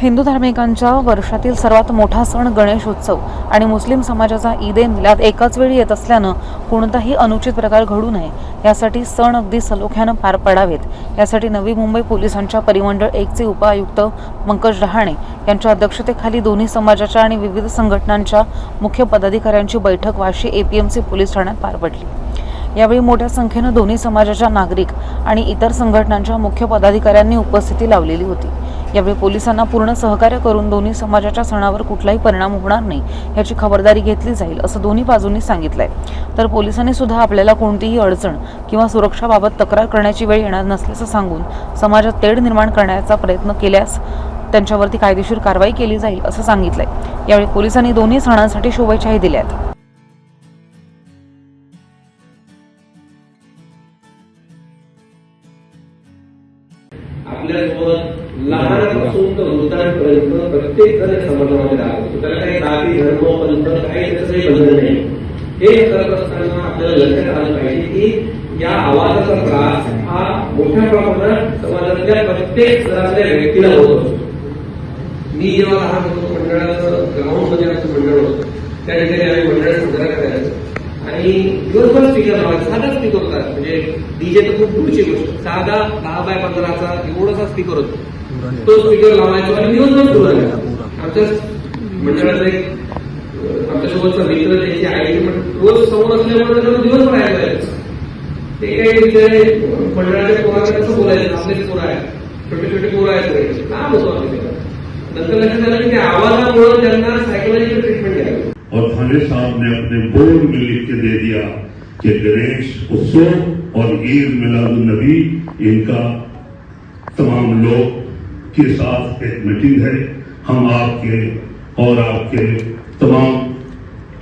हिंदू धार्मिकांच्या वर्षातील सर्वात मोठा सण गणेशोत्सव आणि मुस्लिम समाजाचा ईद ए मिलाद एकाच वेळी येत असल्यानं कोणताही अनुचित प्रकार घडू नये. यासाठी सण अगदी सलोख्यानं पार पडावेत. यासाठी नवी मुंबई पोलिसांच्या परिमंडळ एकचे उपायुक्त पंकज डहाणे यांच्या अध्यक्षतेखाली दोन्ही समाजाच्या आणि विविध संघटनांच्या मुख्य पदाधिकाऱ्यांची बैठक वाशी एपीएमसी पोलीस ठाण्यात पार पडली. यावेळी मोठ्या संख्येनं दोन्ही समाजाच्या नागरिक आणि इतर संघटनांच्या मुख्य पदाधिकाऱ्यांनी उपस्थिती लावलेली होती. यावेळी पोलिसांना पूर्ण सहकार्य करून दोन्ही समाजाच्या सणावर कुठलाही परिणाम होणार नाही याची खबरदारी घेतली जाईल असं दोन्ही बाजूंनी सांगितलंय. तर पोलिसांनी सुद्धा आपल्याला कोणतीही अडचण किंवा सुरक्षाबाबत तक्रार करण्याची वेळ येणार नसल्याचं सांगून समाजात तेढ निर्माण करण्याचा प्रयत्न केल्यास त्यांच्यावरती कायदेशीर कारवाई केली जाईल असं सांगितलंय. यावेळी पोलिसांनी दोन्ही सणांसाठी शुभेच्छाही दिल्यात. आपल्यासोबत लहानापासून तर वृद्धांपर्यंत प्रत्येक जण समाजामध्ये राहतो. त्याला काही जाती धर्म पंथ काही त्याचं काही बंधन नाही. हे करत असताना आपल्याला लक्षात आलं पाहिजे की या आवाजाचा त्रास हा मोठ्या प्रमाणात समाजातल्या प्रत्येक स्तरातल्या व्यक्तीला होत असतो. मी जेव्हा लहान होतो मंडळाचं ग्राउंडमध्ये आमचं मंडळ होतं. त्या ठिकाणी आम्ही मंडळ साजरा करायचो. आणि दिवसभर स्पीकर लावायचा साधा स्पीकर होता. म्हणजे डीजे तर खूप दूरची गोष्ट. साधा दहा बाय पंधराचा एवढासा स्पीकर होतो. तो स्पीकर लावायचा आणि दिवसभर सुरू झाला. आमच्या मंडळाचा एक आमच्यासोबतचा मित्र त्याची आई पण रोज समोर असल्यामुळे त्याला दिवसभर ऐकायचं ते काही विचारे मंडळाच्या पोराकडे कसं बोलायचं? आपलेच पोरं आहे छोटे छोटे पोरं आहेत सगळे. काम होतो आम्ही त्याला. नंतर लक्षात आलं की त्या आवाजामुळे त्यांना सायकोलॉजिकल ट्रीटमेंट द्यावी और थाने साहब ने अपने बोर्ड में लिख के दे दिया कि गणेश उत्सव और ईद मिलाद नबी इनका तमाम लोग के साथ एक मीटिंग है हम आपके और आपके तमाम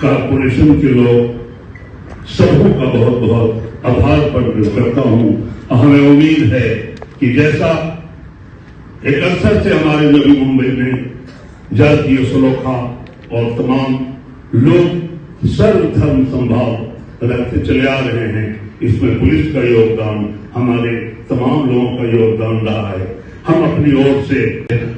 कारपोरेशन के लोग सबों का बहुत बहुत आभार प्रकट करता हूं हमें उम्मीद है कि जैसा एक अवसर से हमारे नवी मुंबई में जातीय सलोखा और तमाम लोग सर्वधर्म संभाव रखते चले आ रहे हैं। इसमें पुलिस का योगदान हमारे तमाम लोगों का योगदान रहा है। हम अपनी ओर से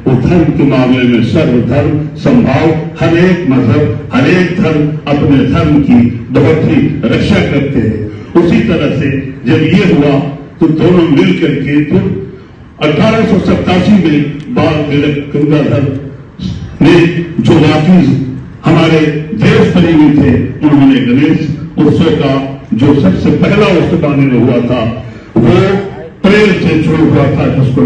धर्म के मामले में सर्वधर्म संभाव हर एक मजहब हर एक धर्म अपने धर्म की बहुत ही रक्षा करते हैं। उसी तरह से जब ये हुआ तो दोनों मिल करके तो अठारह सौ सत्तासी में बाल गंगाधर ने जो वाकई हमारे देश प्रेमी थे उन्होंने गणेश उत्सव का जो सबसे पहला उत्सव का निर्णय हुआ था वो प्रेम से शुरू हुआ था जिसको